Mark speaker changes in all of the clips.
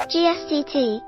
Speaker 1: GSTT.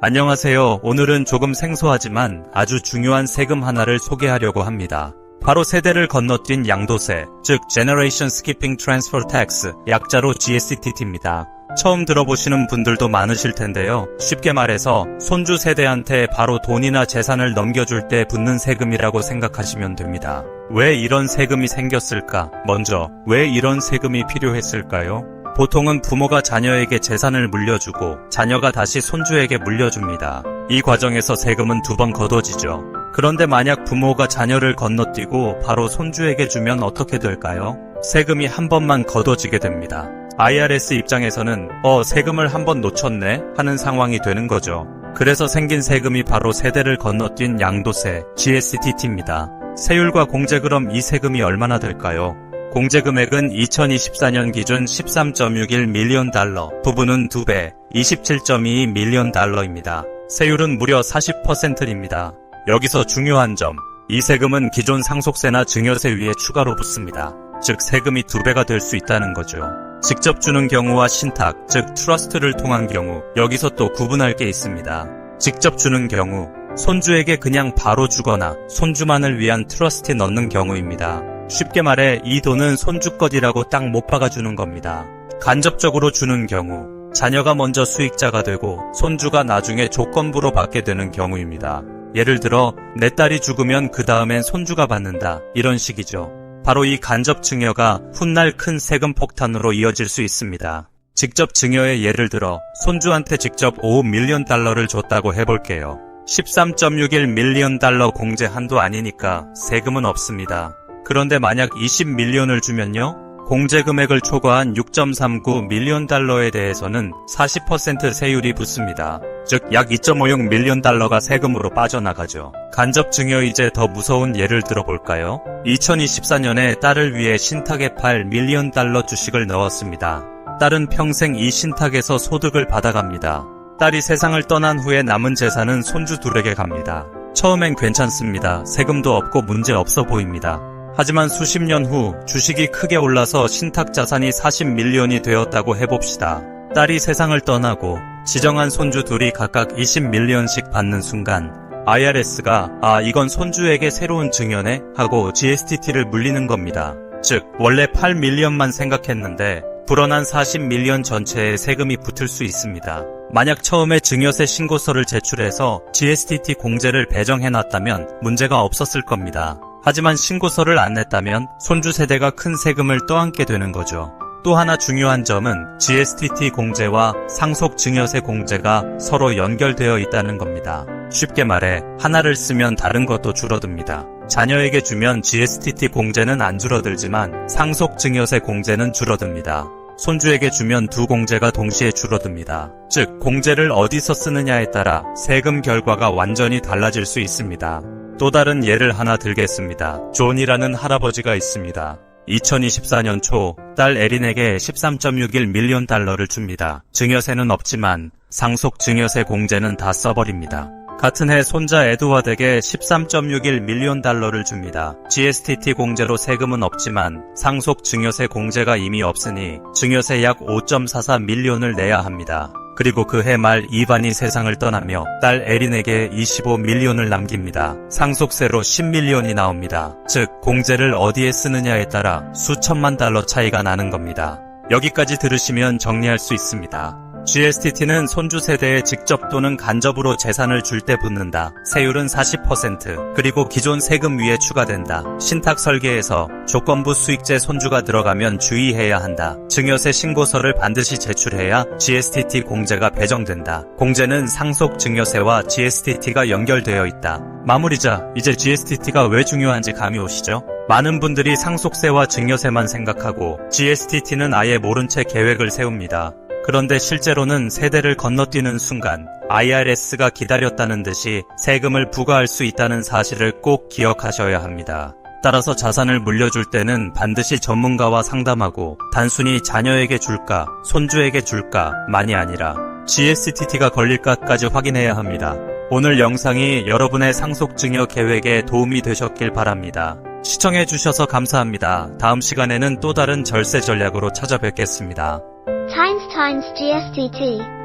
Speaker 2: 안녕하세요. 오늘은 조금 생소하지만 아주 중요한 세금 하나를 소개하려고 합니다. 바로 세대를 건너뛴 양도세, 즉 Generation Skipping Transfer Tax, 약자로 GSTT입니다. 처음 들어보시는 분들도 많으실 텐데요. 쉽게 말해서 손주 세대한테 바로 돈이나 재산을 넘겨줄 때 붙는 세금이라고 생각하시면 됩니다. 왜 이런 세금이 생겼을까? 먼저, 왜 이런 세금이 필요했을까요? 보통은 부모가 자녀에게 재산을 물려주고 자녀가 다시 손주에게 물려줍니다. 이 과정에서 세금은 두 번 거둬지죠. 그런데 만약 부모가 자녀를 건너뛰고 바로 손주에게 주면 어떻게 될까요? 세금이 한 번만 거둬지게 됩니다. IRS 입장에서는 어 세금을 한 번 놓쳤네 하는 상황이 되는 거죠. 그래서 생긴 세금이 바로 세대를 건너뛴 양도세 GSTT입니다. 세율과 공제 그럼 이 세금이 얼마나 될까요? 공제 금액은 2024년 기준 13.61 밀리언 달러, 부부는 2배, 27.22 밀리언 달러입니다. 세율은 무려 40%입니다. 여기서 중요한 점, 이 세금은 기존 상속세나 증여세 위에 추가로 붙습니다. 즉 세금이 2배가 될 수 있다는 거죠. 직접 주는 경우와 신탁, 즉 트러스트를 통한 경우, 여기서 또 구분할 게 있습니다. 직접 주는 경우, 손주에게 그냥 바로 주거나 손주만을 위한 트러스트에 넣는 경우입니다. 쉽게 말해 이 돈은 손주 것이라고 딱 못 박아주는 겁니다. 간접적으로 주는 경우, 자녀가 먼저 수익자가 되고 손주가 나중에 조건부로 받게 되는 경우입니다. 예를 들어 내 딸이 죽으면 그 다음엔 손주가 받는다 이런 식이죠. 바로 이 간접 증여가 훗날 큰 세금 폭탄으로 이어질 수 있습니다. 직접 증여의 예를 들어 손주한테 직접 5 밀리언 달러를 줬다고 해볼게요. 13.61 밀리언 달러 공제 한도 아니니까 세금은 없습니다. 그런데 만약 20 밀리언을 주면요? 공제 금액을 초과한 6.39 밀리언 달러에 대해서는 40% 세율이 붙습니다. 즉 약 2.56 밀리언 달러가 세금으로 빠져나가죠. 간접 증여 이제 더 무서운 예를 들어볼까요? 2024년에 딸을 위해 신탁에 팔 밀리언 달러 주식을 넣었습니다. 딸은 평생 이 신탁에서 소득을 받아갑니다. 딸이 세상을 떠난 후에 남은 재산은 손주 둘에게 갑니다. 처음엔 괜찮습니다. 세금도 없고 문제 없어 보입니다. 하지만 수십 년 후 주식이 크게 올라서 신탁 자산이 40밀리언이 되었다고 해봅시다. 딸이 세상을 떠나고 지정한 손주 둘이 각각 20밀리언씩 받는 순간 IRS가 아 이건 손주에게 새로운 증여네 하고 GSTT를 물리는 겁니다. 즉 원래 8밀리언만 생각했는데 불어난 40밀리언 전체에 세금이 붙을 수 있습니다. 만약 처음에 증여세 신고서를 제출해서 GSTT 공제를 배정해놨다면 문제가 없었을 겁니다. 하지만 신고서를 안 냈다면 손주 세대가 큰 세금을 떠안게 되는 거죠. 또 하나 중요한 점은 GSTT 공제와 상속 증여세 공제가 서로 연결되어 있다는 겁니다. 쉽게 말해 하나를 쓰면 다른 것도 줄어듭니다. 자녀에게 주면 GSTT 공제는 안 줄어들지만 상속 증여세 공제는 줄어듭니다. 손주에게 주면 두 공제가 동시에 줄어듭니다. 즉, 공제를 어디서 쓰느냐에 따라 세금 결과가 완전히 달라질 수 있습니다. 또 다른 예를 하나 들겠습니다. 존이라는 할아버지가 있습니다. 2024년 초 딸 에린에게 13.61 밀리언 달러를 줍니다. 증여세는 없지만 상속 증여세 공제는 다 써버립니다. 같은 해 손자 에드워드에게 13.61 밀리언 달러를 줍니다. GSTT 공제로 세금은 없지만 상속 증여세 공제가 이미 없으니 증여세 약 5.44 밀리언을 내야 합니다. 그리고 그 해 말 이반이 세상을 떠나며 딸 에린에게 25 밀리언을 남깁니다. 상속세로 10 밀리언이 나옵니다. 즉 공제를 어디에 쓰느냐에 따라 수천만 달러 차이가 나는 겁니다. 여기까지 들으시면 정리할 수 있습니다. GSTT는 손주 세대에 직접 또는 간접으로 재산을 줄 때 붙는다. 세율은 40%. 그리고 기존 세금 위에 추가된다. 신탁 설계에서 조건부 수익제 손주가 들어가면 주의해야 한다. 증여세 신고서를 반드시 제출해야 GSTT 공제가 배정된다. 공제는 상속 증여세와 GSTT가 연결되어 있다. 마무리자, 이제 GSTT가 왜 중요한지 감이 오시죠? 많은 분들이 상속세와 증여세만 생각하고 GSTT는 아예 모른 채 계획을 세웁니다. 그런데 실제로는 세대를 건너뛰는 순간 IRS가 기다렸다는 듯이 세금을 부과할 수 있다는 사실을 꼭 기억하셔야 합니다. 따라서 자산을 물려줄 때는 반드시 전문가와 상담하고 단순히 자녀에게 줄까, 손주에게 줄까 만이 아니라 GSTT가 걸릴까까지 확인해야 합니다. 오늘 영상이 여러분의 상속증여 계획에 도움이 되셨길 바랍니다. 시청해주셔서 감사합니다. 다음 시간에는 또 다른 절세 전략으로 찾아뵙겠습니다.
Speaker 1: Times GSTT.